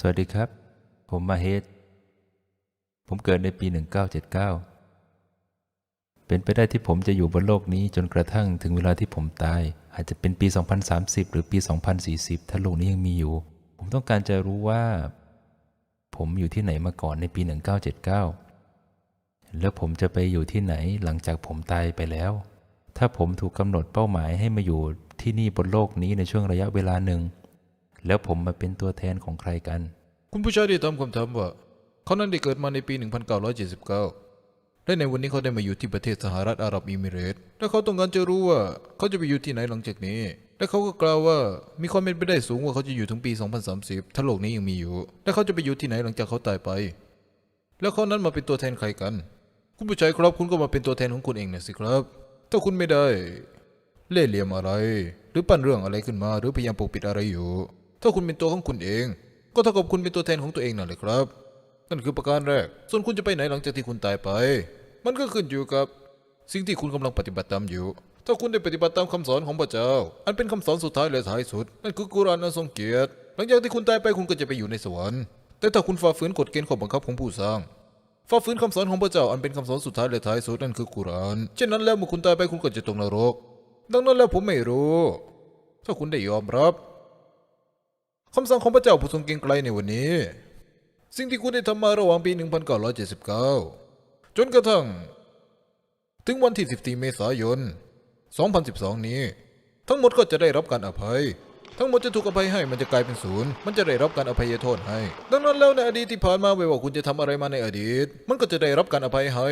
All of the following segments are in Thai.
สวัสดีครับ ผมมาเฮดผมเกิดในปี 1979 เป็นไปได้ที่ผมจะอยู่บนโลกนี้จนกระทั่งถึงเวลาที่ผมตาย อาจจะเป็นปี 2030 หรือปี 2040 ถ้าโลกนี้ยังมีอยู่ ผมต้องการจะรู้ว่า ผมอยู่ที่ไหนมาก่อนในปี 1979 แล้วผมจะไปอยู่ที่ไหนหลังจากผมตายไปแล้ว ถ้าผมถูกกำหนดเป้าหมายให้มาอยู่ที่นี่บนโลกนี้ในช่วงระยะเวลาหนึ่ง แล้วผมมาเป็นตัวแทนของใครกัน คุณผู้ชายได้ตามคำถามว่าเขานั้นได้เกิดมาในปี 1979 และในวันนี้เขาได้มาอยู่ที่ประเทศสหรัฐอาหรับอิมิเรตส์และเขาต้องการจะรู้ว่าเขาจะไปอยู่ที่ไหนหลังจากนี้ และเขาก็กล่าวว่ามีความเป็นไปได้สูงว่าเขาจะอยู่ถึงปี 2030 ถ้าโลกนี้ยังมีอยู่ และเขาจะไปอยู่ที่ไหนหลังจากเขาตายไป แล้วเขานั้นมาเป็นตัวแทนใครกัน คุณผู้ชายครับคุณก็มาเป็นตัวแทนของคุณเองนะสิครับ ถ้าคุณไม่ได้ เล่ห์เหลี่ยมอะไร หรือปั้นเรื่องอะไรขึ้นมา หรือพยายามปกปิดอะไรอยู่ ถ้าคุณเป็นตัวของคุณเอง ก็เท่ากับคุณเป็นตัวแทนของตัวเองนั่นแหละครับ นั่นคือประการแรก ส่วนคุณจะไปไหนหลังจากที่คุณตายไป มันก็ขึ้นอยู่กับ สิ่งที่คุณกำลังปฏิบัติตามอยู่ ถ้าคุณได้ปฏิบัติตามคำสอนของพระเจ้า อันเป็นคำสอนสุดท้ายและท้ายสุด นั่นคือกุรานอันทรงเกียรติ หลังจากที่คุณตายไปคุณก็จะไปอยู่ในสวรรค์ แต่ถ้าคุณฝ่าฝืนกฎเกณฑ์ข้อบังคับของผู้สร้างฝ่าฝืนคำสอนของพระเจ้าอันเป็นคำสอนสุดท้ายและท้ายสุดนั่นคือกุราน เช่นนั้นแล้วเมื่อคุณตายไปคุณก็จะตกนรก ดังนั้นแล้วผมไม่รู้ ถ้าคุณได้ยอมรับ คำสั่งของพระเจ้าผู้ทรงเกรงไกรในวันนี้ สิ่งที่คุณได้ทำมาระหว่างปี 1979 จนกระทั่ง ถึงวันที่ 14 เมษายน 2012 นี้ ทั้งหมดก็จะได้รับการอภัย ทั้งหมดจะถูกอภัยให้มันจะกลายเป็นศูนย์ มันจะได้รับการอภัยโทษให้ ดังนั้นแล้วในอดีตที่ผ่านมาไม่ว่าคุณจะทำอะไรมาในอดีต มันก็จะได้รับการอภัยให้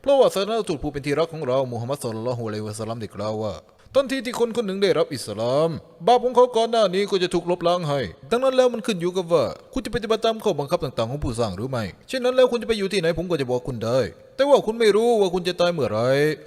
เพราะว่าศาสนาทูตผู้เป็นที่รักของเรามูฮัมมัดสุลลัลลอฮุอะลัยวะสัลลัมได้กล่าวว่า ทันทีที่คนคนหนึ่งได้รับอิสลาม บาปของเขาก่อนหน้านี้ก็จะถูกลบล้างให้ ดังนั้นแล้วมันขึ้นอยู่กับว่า คุณจะปฏิบัติตามข้อบังคับต่างๆของผู้สร้างหรือไม่ เช่นนั้นแล้วคุณจะไปอยู่ที่ไหนผมก็จะบอกคุณได้ แต่ว่าคุณไม่รู้ว่าคุณจะตายเมื่อไร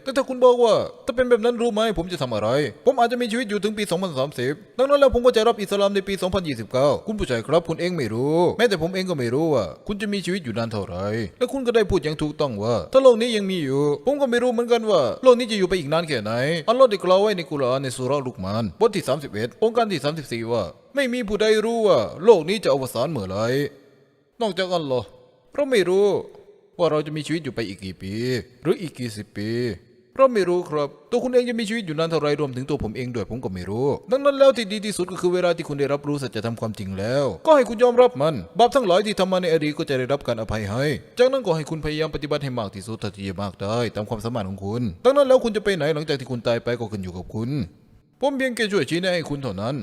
แต่ถ้าคุณบอกว่า ถ้าเป็นแบบนั้นรู้ไหมผมจะทำอะไร ผมอาจจะมีชีวิตอยู่ถึงปี 2030 ดังนั้นแล้วผมก็จะรับอิสลามในปี 2029 คุณผู้ชายครับ คุณเองไม่รู้ แม้แต่ผมเองก็ไม่รู้ว่า คุณจะมีชีวิตอยู่นานเท่าไร และคุณก็ได้พูดอย่างถูกต้องว่า ถ้าโลกนี้ยังมีอยู่ ผมก็ไม่รู้เหมือนกันว่า โลกนี้จะอยู่ไปอีกนานแค่ไหน อัลลอฮ์ได้กล่าวไว้ในกุรอานในสุราลุกมานบทที่ 31 องค์การที่ 34 ว่า ไม่มีผู้ใดรู้ว่า โลกนี้จะอวสานเมื่อไร นอกจากอัลลอฮ์เราไม่รู้ ว่าเราจะมีชีวิตอยู่ไปอีกกี่ปี หรืออีกกี่สิบปีเราไม่รู้ครับ ตัวคุณเองจะมีชีวิตอยู่นานเท่าไรรวมถึงตัวผมเองด้วยผมก็ไม่รู้ ดังนั้นแล้วที่ดีที่สุดก็คือเวลาที่คุณได้รับรู้สัจธรรมความจริงแล้ว ก็ให้คุณยอมรับมัน บาปทั้งหลายที่ทำมาในอดีตก็จะได้รับการอภัยให้ จากนั้นก็ให้คุณพยายามปฏิบัติให้มากที่สุดเท่าที่จะมากได้ตามความสามารถของคุณ ดังนั้นแล้วคุณจะไปไหนหลังจากที่คุณตายไปก็ขึ้นอยู่กับคุณ ผมเพียงแค่ช่วยชี้แนะให้คุณเท่านั้น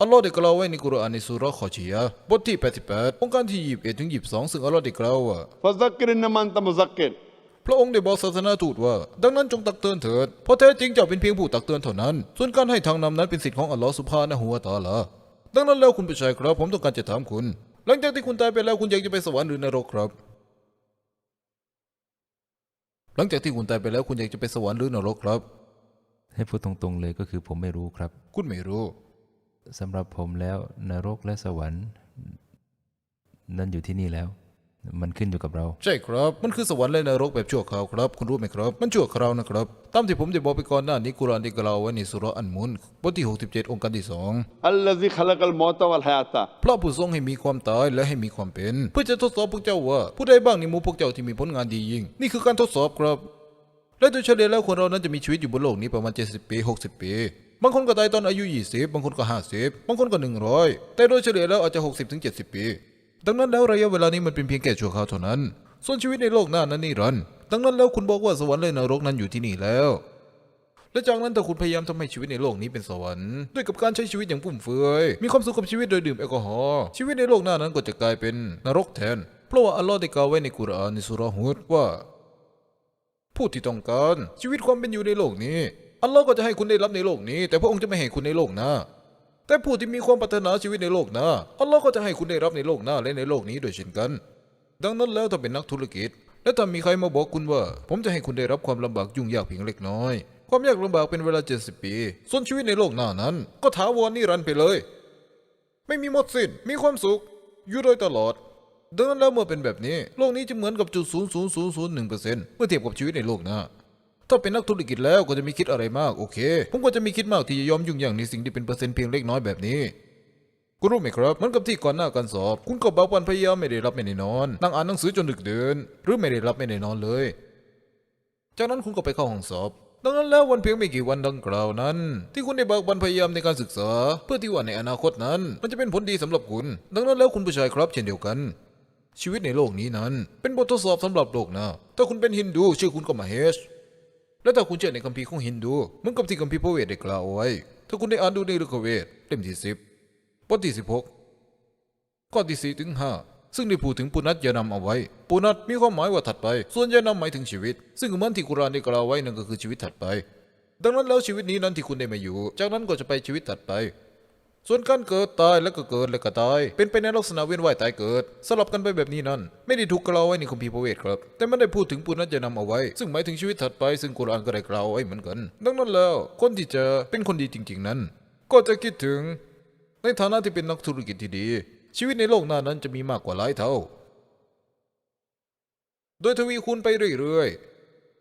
อัลลอฮ์ได้กล่าวไว้ในกุรอานในสุรขอชียะบทที่88องค์การที่หยิบเอ็ดถึงหยิบสองซึ่งอัลลอฮ์ได้กล่าวว่าฟาซักกิรนมันตะมุซักกิรพระองค์ได้บอกศาสนาทูตว่า ดังนั้นจงตักเตือนเถิดเพราะแท้จริงเจ้าเป็นเพียงผู้ตักเตือนเท่านั้น ส่วนการให้ทางนำนั้นเป็นสิทธิ์ของอัลลอฮ์สุภานะหัวตาละดังนั้นแล้วคุณผู้ชายครับ ผมต้องการจะถามคุณ หลังจากที่คุณตายไปแล้วคุณอยากจะไปสวรรค์หรือนรกครับ หลังจากที่คุณตายไปแล้วคุณอยากจะไปสวรรค์หรือนรกครับ ให้พูดตรงๆเลยก็คือผมไม่รู้ครับ คุณไม่รู้ สำหรับผมแล้วนรกและสวรรค์ นั่นอยู่ที่นี่แล้ว มันขึ้นอยู่กับเรา ใช่ครับ มันคือสวรรค์และนรกแบบชั่วคราวครับ คุณรู้ไหมครับ มันชั่วคราวนะครับ ตามที่ผมจะบอกไปก่อนหน้านี้กุรอานได้กล่าวไว้ในสุรอันมุนบทที่ 67 องค์การที่สองอัลลอฮิขลักลมอตวัลฮายตะพระผู้ทรงให้มีความตายและให้มีความเป็น เพื่อจะทดสอบพวกเจ้าว่า ผู้ใดบ้างในหมู่พวกเจ้าที่มีผลงานดียิ่ง นี่คือการทดสอบครับ และโดยเฉลี่ยแล้วคนเรานั้นจะมีชีวิตอยู่บนโลกนี้ประมาณ 70 ปี 60 ปี บางคนก็ตายตอนอายุ 20 บางคนก็ 50 บางคนก็ 100 แต่โดยเฉลี่ยแล้วอาจจะ 60-70 ปี ดังนั้นแล้วระยะเวลานี้มันเป็นเพียงแค่ชั่วคราวเท่านั้น ส่วนชีวิตในโลกหน้านั้นนิรันดร์ดังนั้นแล้วคุณบอกว่าสวรรค์และนรกนั้นอยู่ที่นี่แล้ว และจากนั้นถ้าคุณพยายามทำให้ชีวิตในโลกนี้เป็นสวรรค์ด้วยกับการใช้ชีวิตอย่างฟุ่มเฟือย มีความสุขกับชีวิตโดยดื่มแอลกอฮอล์ ชีวิตในโลกหน้านั้นก็จะกลายเป็นนรกแทน เพราะว่าอัลลอฮ์ได้กล่าวไว้ในกุรอานในสุราะห์ฮุดว่า ผู้ที่ต้องการชีวิตความเป็นอยู่ในโลกนี้ อัลลอฮ์ก็จะให้คุณได้รับในโลกนี้ แต่พระองค์จะไม่ให้คุณในโลกหน้าแต่ผู้ที่มีความปรารถนาชีวิตในโลกหน้าอัลลอฮ์ก็จะให้คุณได้รับในโลกหน้าและในโลกนี้โดยเช่นกัน ดังนั้นแล้วถ้าเป็นนักธุรกิจ และถ้ามีใครมาบอกคุณว่า ผมจะให้คุณได้รับความลำบากยุ่งยากเพียงเล็กน้อย ความยากลำบากเป็นเวลา 70 ปี ส่วนชีวิตในโลกหน้านั้น ก็ถาวรนิรันดร์ไปเลย ไม่มีหมดสิ้นมีความสุข อยู่โดยตลอดดังนั้นแล้วเมื่อเป็นแบบนี้ โลกนี้จะเหมือนกับจุดศูนย์ศูนย์ศูนย์ศูนย์หนึ่งเปอร์เซ็นต์เมื่อเทียบกับชีวิตในโลกหน้า ถ้าเป็นนักธุรกิจแล้วก็จะไมีคิดอะไรมากโอเค ผมก็จะไมีคิดมากที่จะยอมยุ่งอย่างในสิ่งที่เป็นเปอร์เซ็นต์เพียงเล็กน้อยแบบนี้คุณรู้ไหมครับเหมือนกับที่ก่อนหน้าการสอบ คุณก็บอกวันพยายามไม่ได้รับไม่ได้นอน นั่งอ่านหนังสือจนดึกเดิน หรือไม่ได้รับไม่ได้นอนเลย จากนั้นคุณก็ไปเข้าห้องสอบ ดังนั้นแล้ววันเพียงไม่กี่วันดังกล่าวนั้น ที่คุณได้บักบันพยายามในการศึกษา เพื่อที่ว่าในอนาคตนั้น มันจะเป็นผลดีสำหรับคุณ ดังนั้นแล้วคุณผู้ชายครับเช่นเดียวกัน ชีวิตในโลกนี้นั้น เป็นบททดสอบสำหรับโลกนะถ้าคุณเป็นฮินดูชื่อคุณก็มาเฮช และถ้าคุณเชื่อในคัมภีร์ของฮินดูเหมือนกับที่คัมภีร์พระเวทได้กล่าวเอาไว้ ถ้าคุณได้อ่านดูในฤกเวทเล่มที่สิบบทที่สิบหกข้อที่สี่ถึงห้าซึ่งได้พูดถึงปุนัตยานำเอาไว้ ปุนัตมีความหมายว่าถัดไป ส่วนยานำหมายถึงชีวิต ซึ่งเหมือนที่กุรานได้กล่าวไว้นั่นก็คือชีวิตถัดไป ดังนั้นแล้วชีวิตนี้นั้นที่คุณได้มาอยู่ จากนั้นก็จะไปชีวิตถัดไป ส่วนการเกิดตายแล้วก็เกิดแล้วก็ตาย เป็นไปในลักษณะเวียนว่ายตายเกิด สลับกันไปแบบนี้นั้น ไม่ได้ถูกกล่าวไว้ในคัมภีร์พระเวทครับ แต่มันได้พูดถึงปุณณจะนำเอาไว้ ซึ่งหมายถึงชีวิตถัดไป ซึ่งกุรอานก็ได้กล่าวไว้เหมือนกัน ดังนั้นแล้วคนที่จะเป็นคนดีจริง ๆนั้น ก็จะคิดถึง ในฐานะที่เป็นนักธุรกิจที่ดี ชีวิตในโลกหน้านั้นจะมีมากกว่าหลายเท่า โดยทวีคูณไปเรื่อย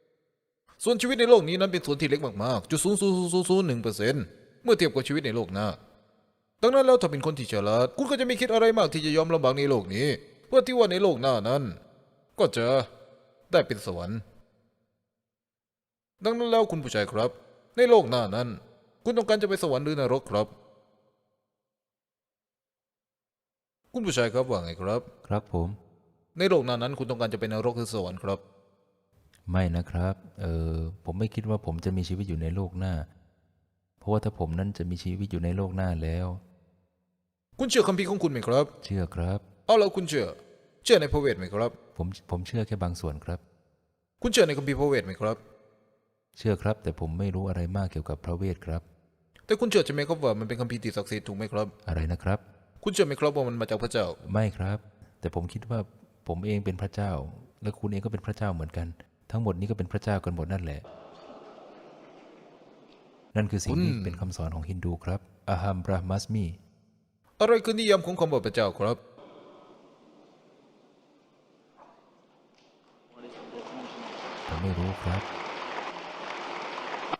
ๆส่วนชีวิตในโลกนี้นั้นเป็นส่วนที่เล็กมากๆจุดศูนย์ศูนย์ศูนย์ศูนย์หนึ่งเปอร์เซ็นต์เมื่อเทียบกับชีวิตในโลกหน้า ดังนั้นแล้วถ้าเป็นคนที่ฉลาดคุณก็จะไม่คิดอะไรมากที่จะยอมลำบากในโลกนี้ เพื่อที่ว่าในโลกหน้านั้น ก็จะได้เป็นสวรรค์ ดังนั้นแล้วคุณผู้ชายครับ ในโลกหน้านั้น คุณต้องการจะไปสวรรค์หรือนรกครับ คุณผู้ชายครับว่าไงครับ ครับผม ในโลกหน้านั้น คุณต้องการจะเป็นนรกหรือสวรรค์ครับ ไม่นะครับ เออผมไม่คิดว่าผมจะมีชีวิตอยู่ในโลกหน้า เพราะว่าถ้าผมนั้นจะมีชีวิตอยู่ในโลกหน้าแล้ว คุณเชื่อคัมภีร์ของคุณไหมครับ เชื่อครับ เอาแล้วคุณเชื่อ เชื่อในพระเวทไหมครับ ผมผมเชื่อแค่บางส่วนครับ คุณเชื่อในคัมภีร์พระเวทไหมครับ เชื่อครับ แต่ผมไม่รู้อะไรมากเกี่ยวกับพระเวทครับ แต่คุณเชื่อใช่ไหมครับว่ามันเป็นคัมภีร์ที่ศักดิ์สิทธิ์ถูกไหมครับ อะไรนะครับ คุณเชื่อไหมครับว่ามันมาจากพระเจ้า ไม่ครับ แต่ผมคิดว่าผมเองเป็นพระเจ้า และคุณเองก็เป็นพระเจ้าเหมือนกัน ทั้งหมดนี้ก็เป็นพระเจ้ากันหมดนั่นแหละ นั่นคือสิ่งที่คุณเป็นคำสอนของฮินดูครับอาฮัมบรามัสมี อะไรคือนิยามของคำว่าพระเจ้าครับ ผมไม่รู้ครับ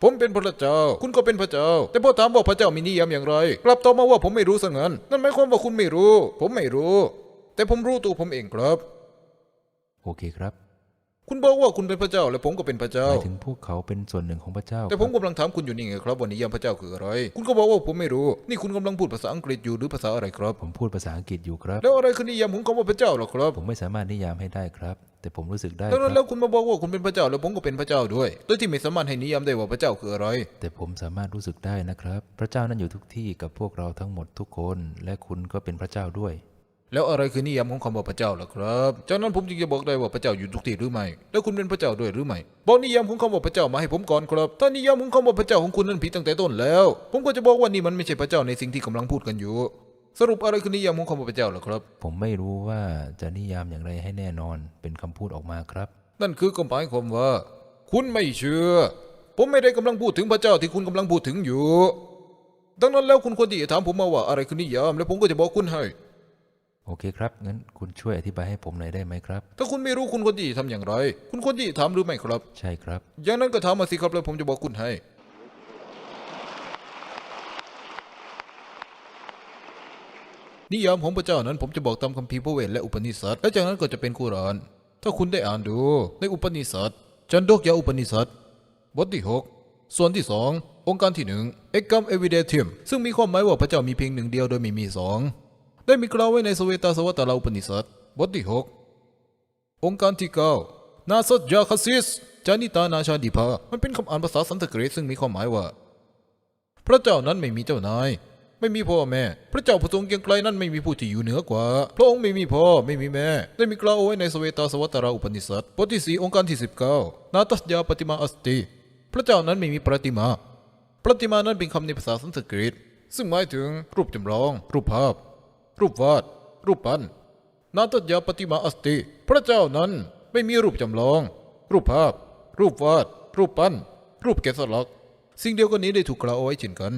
ผมเป็นพระเจ้า คุณก็เป็นพระเจ้า แต่พอถามว่าพระเจ้ามีนิยามอย่างไร กลับตอบมาว่าผมไม่รู้ซะงั้นนั่นหมายความว่าคุณไม่รู้ ผมไม่รู้ แต่ผมรู้ตัวผมเองครับ โอเคครับ คุณบอกว่าคุณเป็นพระเจ้า และผมก็เป็นพระหเจ้ามายถึงพวกเขาเป็นส่วนหนึ่งของพระเจ้าแต่ผมกำลังถามคุณอยู่นี่ไงครับว่านิยามพระเจ้าคืออะไร คุณก็บอกว่าผมไม่รู้ นี่คุณกำลังพูดภาษาอังกฤษอยู่หรือภาษาอะไรครับ ผมพูดภาษาอังกฤษอยู่ครับ แล้วอะไรคือนิยามของคำว่าพระเจ้าล่ะครับผมไม่สามารถนิยามให้ได้ครับ แต่ผมรู้สึกได้ดังคนั้นรัแล้บวคุณมาบอกว่าคุณเป็นพระเจ้า แล้วผมก็เป็นพระเจ้าด้วยโดยที่ไม่สามารถให้นิยามได้ว่าพระเจ้าคืออะไร แต่ผมสามารถรู้สึกได้นะครับ พระเจ้านั้นอยู่ทุกที่กับพวกเราทั้งหมดทุกคน และคุณก็เป็นพระเจ้าด้วย แล้วอะไรคือนิยามของคำว่าพระเจ้าล่ะครับจากนั้นผมจึงจะบอกได้ว่าพระเจ้าอยู่ทุกที่หรือไม่แล้วคุณเป็นพระเจ้าด้วยหรือไม่บอกนิยามของคำว่าพระเจ้ามาให้ผมก่อนครับถ้านิยามของคำว่าพระเจ้าของคุณนั้นผิดตั้งแต่ต้นแล้ว ผมก็จะบอกว่านี่มันไม่ใช่พระเจ้าในสิ่งที่กำลังพูดกันอยู่ สรุปอะไรคือนิยามของคำว่าพระเจ้าล่ะครับ ผมไม่รู้ว่าจะนิยามอย่างไรให้แน่นอนเป็นคำพูดออกมาครับ นั่นคือก็หมายความว่า คุณไม่เชื่อ ผมไม่ได้กำลังพูดถึงพระเจ้าที่คุณกำลังพูดถึงอยู่ ดังนั้นแล้วคุณควรที่จะถามผมมาว่าอะไรคือนิยาม แล้วผมก็จะบอกคุณให้ โอเคครับ งั้นคุณช่วยอธิบายให้ผมหน่อยได้ไหมครับ ถ้าคุณไม่รู้คุณควรที่จะทำอย่างไร คุณควรที่จะถามหรือไม่ครับ ใช่ครับ อย่างนั้นก็ถามมาสิครับแล้วผมจะบอกคุณให้ นิยามของพระเจ้านั้นผมจะบอกตามคัมภีร์พระเวทและอุปนิสัตและจากนั้นก็จะเป็นกุรอาน ถ้าคุณได้อ่านดูในอุปนิสัตจันโดกยาอุปนิสัตบทที่6ส่วนที่2องค์การที่หนึ่งเอกกัมเอวิเดทิมซึ่งมีความหมายว่าพระเจ้ามีเพียงหนึ่งเดียวโดยไม่มีสอง ได้มีกล่าวไว้ในสเวตาสวัตตาลาอุปนิสัตบทที่ 6 องค์การที่เก้านาซัดยาคาซิส จานิตานาชาดิภา มันเป็นคำอ่านภาษาสันสกฤตซึ่งมีความหมายว่า พระเจ้านั้นไม่มีเจ้านาย ไม่มีพ่อแม่ พระเจ้าผู้ทรงเกียงไกรนั้นไม่มีผู้ที่อยู่เหนือกว่า พระองค์ไม่มีพ่อไม่มีแม่ ได้มีกล่าวไว้ในสเวตาสวัตตาราอุปนิสัตบทที่สี่องค์การที่สิบเก้านาตัสยาปฏิมาอัสติ พระเจ้านั้นไม่มีประติมา ประติมานั้นเป็นคำในภาษาสันสกฤตซึ่งหมายถึงรูปจำลอง รูปภาพ รูปวาด รูปปั้นนาตยาปฏิมาอัสติ พระเจ้านั้นไม่มีรูปจำลอง รูปภาพ รูปวาด รูปปั้น รูปแกะสลัก สิ่งเดียวกันนี้ได้ถูกกล่าวเอาไว้เช่นกัน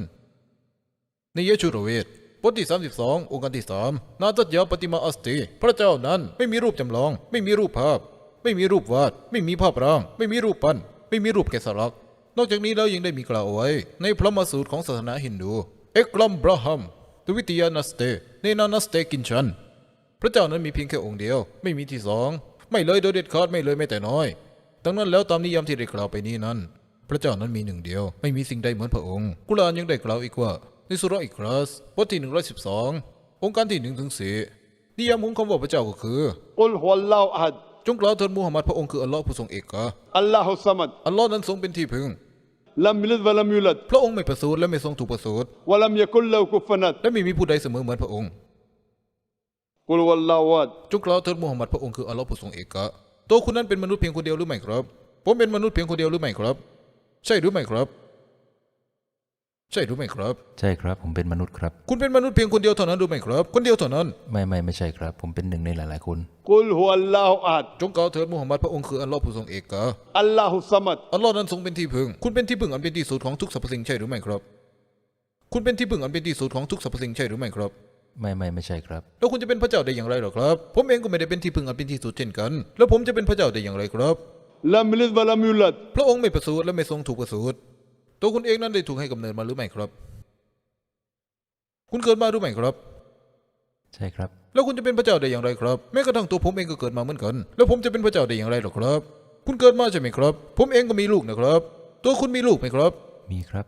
ในเยชูรเวทบทที่ 32 องค์การที่สามนาตยาปฏิมาอัสติ พระเจ้านั้นไม่มีรูปจำลอง ไม่มีรูปภาพ ไม่มีรูปวาด ไม่มีภาพร่าง ไม่มีรูปปั้น ไม่มีรูปแกะสลัก นอกจากนี้แล้วยังได้มีกล่าวเอาไว้ ในพระมาสูตรของศาสนาฮินดู เอกลัมบราฮัม ทวิตยานัสเตในนานัสเตกินชัน พระเจ้านั้นมีเพียงแค่องค์เดียว ไม่มีที่สอง ไม่เลยโดยเด็ดขาดไม่เลยแม้แต่น้อย ดังนั้นแล้วตามนิยามที่ได้กล่าวไปนี้นั้น พระเจ้านั้นมีหนึ่งเดียว ไม่มีสิ่งใดเหมือนพระองค์ กุลานยังได้กล่าวอีกว่าในสุรอิคลัสบทที่หนึ่งร้อยสิบสององค์การที่หนึ่งถึงสี่นิยามของคำว่าพระเจ้าก็คือกุลฮุลลาอัดจงกล่าวเถิดมูฮัมหมัดพระองค์คืออัลลอฮ์ผู้ทรงเอกะอัลลอฮุสมัดอัลลอฮ์นั้นทรงเป็นที่พึ่ง ลัมยิลิดวะลัมยุลัดพระองค์ไม่ประสูติและไม่ทรงถูกประสูติวะลัมยะกุลละกุฟนัดและไม่มีผู้ใดเสมอเหมือนพระองค์กุลวัลลาวัดจุกล่าวเถิดมูฮัมหมัดพระองค์คืออัลลอฮ์ผู้ทรงเอกะตัวคุณนั้นเป็นมนุษย์เพียงคนเดียวหรือไม่ครับ ผมเป็นมนุษย์เพียงคนเดียวหรือไม่ครับ ใช่หรือไม่ครับ ใช่หรือไมครับ ใช่ครับ ผมเป็นมนุษย์ครับ คุณเป็นมนุษย์เพียงคนเดียวเท่านั้นหรือไมครับ คนเดียวเท่านั้น ไม่ไม่ไม่ใช่ครับ ผมเป็นหนึ่งในหลาย ๆ คน กุลฮุวัลลาอัดจงกล่าวเถิดมุฮัมมัดพระองค์คืออัลลอฮ์ผู้ทรงเอกะอัลลอฮุสมัดอัลลอฮ์นั้นทรงเป็นที่พึ่ง คุณเป็นที่พึ่งอันเป็นที่สุดของทุกสรรพสิ่งใช่หรือไม่ครับ คุณเป็นที่พึ่งอันเป็นที่สุดของทุกสรรพสิ่งใช่หรือไม่ครับ ไม่ไม่ไม่ใช่ครับ แล้วคุณจะเป็นพระเจ้าได้อย่างไรหรอครับ ผมเองก็ไม่ได้เป็นที่พึ่งอันเป็นที่สุดเช่นกัน แล้วผมจะเป็นพระเจ้าได้อย่างไรครับลัมลิดวะลัมยุลัดพระองค์ไม่ประสูติและไม่ทรงถูกประสูติ ตัวคุณเองนั้นได้ถูกให้กำเนิดมาหรือไม่ครับ คุณเกิดมาหรือไม่ครับ ใช่ครับ แล้วคุณจะเป็นพระเจ้าได้อย่างไรครับ แม้กระทั่งตัวผมเองก็เกิดมาเหมือนกัน แล้วผมจะเป็นพระเจ้าได้อย่างไรหรอครับ คุณเกิดมาใช่ไหมครับ ผมเองก็มีลูกนะครับ ตัวคุณมีลูกไหมครับ มีครับ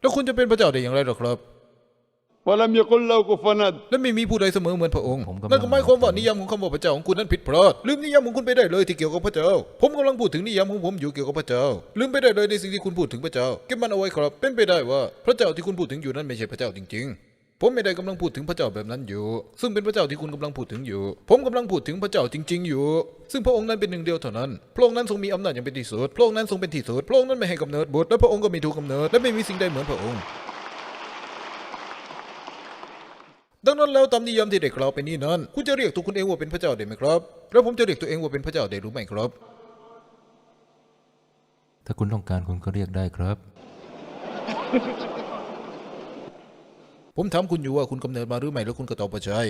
แล้วคุณจะเป็นพระเจ้าได้อย่างไรหรอครับ วะาเมยะกุลเราก็ฟันัดและไม่มีผู้ใดเสมอเหมือนพระองค์นั่นก็หมายความว่านิยามของคำว่าพระเจ้าของคุณนั้นผิดพลาดลืมนิยามของคุณไปได้เลยที่เกี่ยวกับพระเจ้า ผมกำลังพูดถึงนิยามของผมอยู่เกี่ยวกับพระเจ้า ลืมไปได้เลยในสิ่งที่คุณพูดถึงพระเจ้าเก็บมันเอาไว้ครับ เป็นไปได้ว่าพระเจ้าที่คุณพูดถึงอยู่นั้นไม่ใช่พระเจ้าจริง ๆ ผมไม่ได้กำลังพูดถึงพระเจ้าแบบนั้นอยู่ ซึ่งเป็นพระเจ้าที่คุณกำลังพูดถึงอยู่ ผมกำลังพูดถึงพระเจ้าจริง ๆ อยู่ ซึ่งพระองค์นั้นเป็นหนึ่งเดียวเท่านั้นพระองค์นั้นทรงมีอำนาจอย่างเป็นที่สุดพระองค์นั้นทรงเป็นที่สุดพระองค์นั้นไม่ให้กำเนิดบุตรและพระองค์ก็มีทุกกำเนิดและไม่มีสิ่งใดเหมือนพระองค์ ดังนั้นแล้วตามนิยามที่ได้กล่าวไปนี้นั้น คุณจะเรียกตัวคุณเองว่าเป็นพระเจ้าได้ไหมครับ แล้วผมจะเรียกตัวเองว่าเป็นพระเจ้าได้หรือไม่ครับ ถ้าคุณต้องการคุณก็เรียกได้ครับ ผมถามคุณอยู่ว่าคุณกำเนิดมาหรือไม่แล้วคุณก็ตอบว่าใช่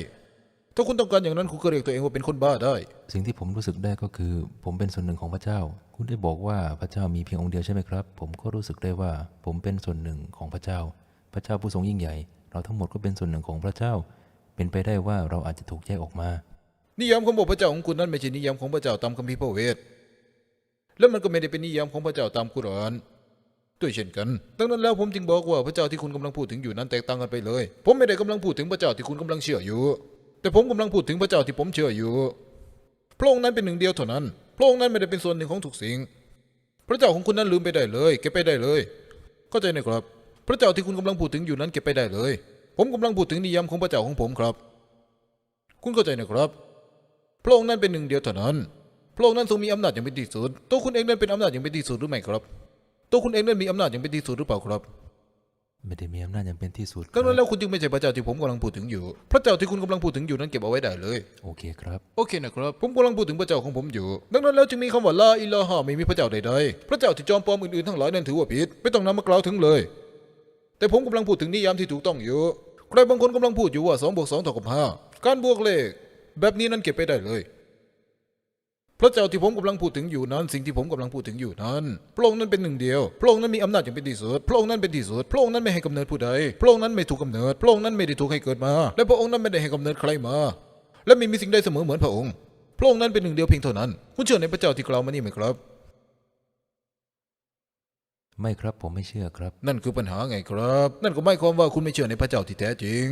ถ้าคุณต้องการอย่างนั้นคุณก็เรียกตัวเองว่าเป็นคนบ้าได้ สิ่งที่ผมรู้สึกได้ก็คือ ผมเป็นส่วนหนึ่งของพระเจ้า คุณได้บอกว่าพระเจ้ามีเพียงองค์เดียวใช่ไหมครับ ผมก็รู้สึกได้ว่า ผมเป็นส่วนหนึ่งของพระเจ้า พระเจ้าผู้ทรงยิ่งใหญ่ เราทั้งหมดก็เป็นส่วนหนึ่งของพระเจ้า เป็นไปได้ว่าเราอาจจะถูกแยกออกมา นิยามของพระเจ้าของคุณนั้นไม่ใช่นิยามของพระเจ้าตามคัมภีร์พระเวท และมันก็ไม่ได้เป็นนิยามของพระเจ้าตามกุรอานด้วยเช่นกัน ดังนั้นแล้วผมจึงบอกว่าพระเจ้าที่คุณกำลังพูดถึงอยู่นั้นแตกต่างกันไปเลย ผมไม่ได้กำลังพูดถึงพระเจ้าที่คุณกำลังเชื่ออยู่ แต่ผมกำลังพูดถึงพระเจ้าที่ผมเชื่ออยู่ พระองค์นั้นเป็นหนึ่งเดียวเท่านั้น พระองค์นั้นไม่ได้เป็นส่วนหนึ่งของทุกสิ่ง พระเจ้าของคุณนั้นลืมไปได้เลย เก็บไปได้เลย เข้าใจไหมครับ พระเจ้าที่คุณกำลังพูดถึงอยู่นั้นเก็บไปได้เลย ผมกำลังพูดถึงนิยามของพระเจ้าของผมครับ คุณเข้าใจนะครับ พระองค์นั้นเป็นหนึ่งเดียวเท่านั้น พระองค์นั้นทรงมีอำนาจอย่างเป็นที่สุด ตัวคุณเองนั้นเป็นอำนาจอย่างเป็นที่สุดหรือไม่ครับ ตัวคุณเองนั้นมีอำนาจอย่างเป็นที่สุดหรือเปล่าครับ ไม่ได้มีอำนาจอย่างเป็นที่สุดคดังนั้นรับแล้วคุณจึงไม่ใช่พระเจ้าที่ผมกำลังพูดถึงอยู่ พระเจ้าที่คุณกำลังพูดถึงอยู่นั้นเก็บเอาไว้ได้เลย โอเคครับ โอเคนะครับ ผมกำลังพูดถึงพระเจ้าของผมอยู่ ดังนั้นแล้วจึงมีคำว่าลาอิลาฮะไม่มีพระเจ้าใดๆ พระเจ้าที่จอมปลอมอื่นๆทั้งหลายนั้นถือว่าผิด ไม่ต้องนำมากล่าวถึงเลย แต่ผมกำลังพูดถึงนิยามที่ถูกต้องอยู่ ใครบางคนกำลังพูดอยู่ว่า2บวก2เท่ากับ5การบวกเลข แบบนี้นั้นเก็บไปได้เลยพระเจ้าที่ผมกำลังพูดถึงอยู่นั้น สิ่งที่ผมกำลังพูดถึงอยู่นั้นพระองค์นั้นเป็นหนึ่งเดียว พระองค์นั้นมีอำนาจอย่างเป็นที่สุดพระองค์นั้นเป็นที่สุดพระองค์นั้นไม่ให้กำเนิดผู้ใดพระองค์นั้นไม่ถูกกำเนิดพระองค์นั้นไม่ได้ถูกให้เกิดมา และพระองค์นั้นไม่ได้ให้กำเนิดใครมา และไม่มีสิ่งใดเสมอเหมือนพระองค์ พระองค์นั้นเป็นหนึ่งเดียวเพียงเท่านั้น คุณเชื่อในพระเจ้าที่กล่าวมานี่ไหมครับ ไม่ครับผมไม่เชื่อครับ นั่นคือปัญหาไงครับ นั่นก็หมายความว่าคุณไม่เชื่อในพระเจ้าที่แท้จริง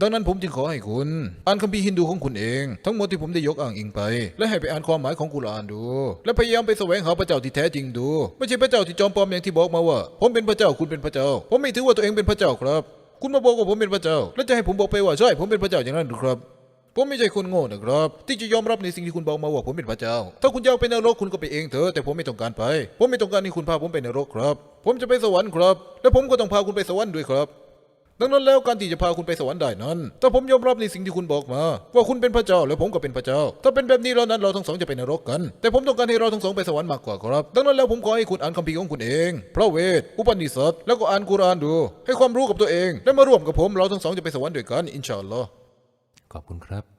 ดังนั้นผมจึงขอให้คุณ อ่านคัมภีร์ฮินดูของคุณเอง ทั้งหมดที่ผมได้ยกอ้างอิงไป และให้ไปอ่านความหมายของกุรอานดู และพยายามไปแสวงหาพระเจ้าที่แท้จริงดู ไม่ใช่พระเจ้าที่จอมปลอมอย่างที่บอกมาว่า ผมเป็นพระเจ้าคุณเป็นพระเจ้า ผมไม่ถือว่าตัวเองเป็นพระเจ้าครับ คุณมาบอกว่าผมเป็นพระเจ้า แล้วจะให้ผมบอกไปว่าใช่ผมเป็นพระเจ้าอย่างนั้นหรือครับ ผมไม่ใช่คนโง่นะครับ ที่จะยอมรับในสิ่งที่คุณบอกมาว่าผมเป็นพระเจ้า ถ้าคุณอยากไปนรกคุณก็ไปเองเถอะแต่ผมไม่ต้องการไป ผมไม่ต้องการให้คุณพาผมไปนรกครับ ผมจะไปสวรรค์ครับ และผมก็ต้องพาคุณไปสวรรค์ด้วยครับดังนั้นแล้วการที่จะพาคุณไปสวรรค์ได้นั้น ถ้าผมยอมรับในสิ่งที่คุณบอกมา ว่าคุณเป็นพระเจ้าและผมก็เป็นพระเจ้า ถ้าเป็นแบบนี้แล้วนั้นเราทั้งสองจะไปนรกกัน แต่ผมต้องการให้เราทั้งสองไปสวรรค์มากกว่าครับ ดังนั้นแล้วผมขอให้คุณอ่านคัมภีร์ของคุณเอง พระเวท อุปนิสัตแล้วก็อ่านกุรานดู ให้ความรู้กับตัวเอง และมาร่วมกับผมเราทั้งสองจะไปสวรรค์ด้วยกัน อินชาอัลลอฮ์ ขอบคุณครับ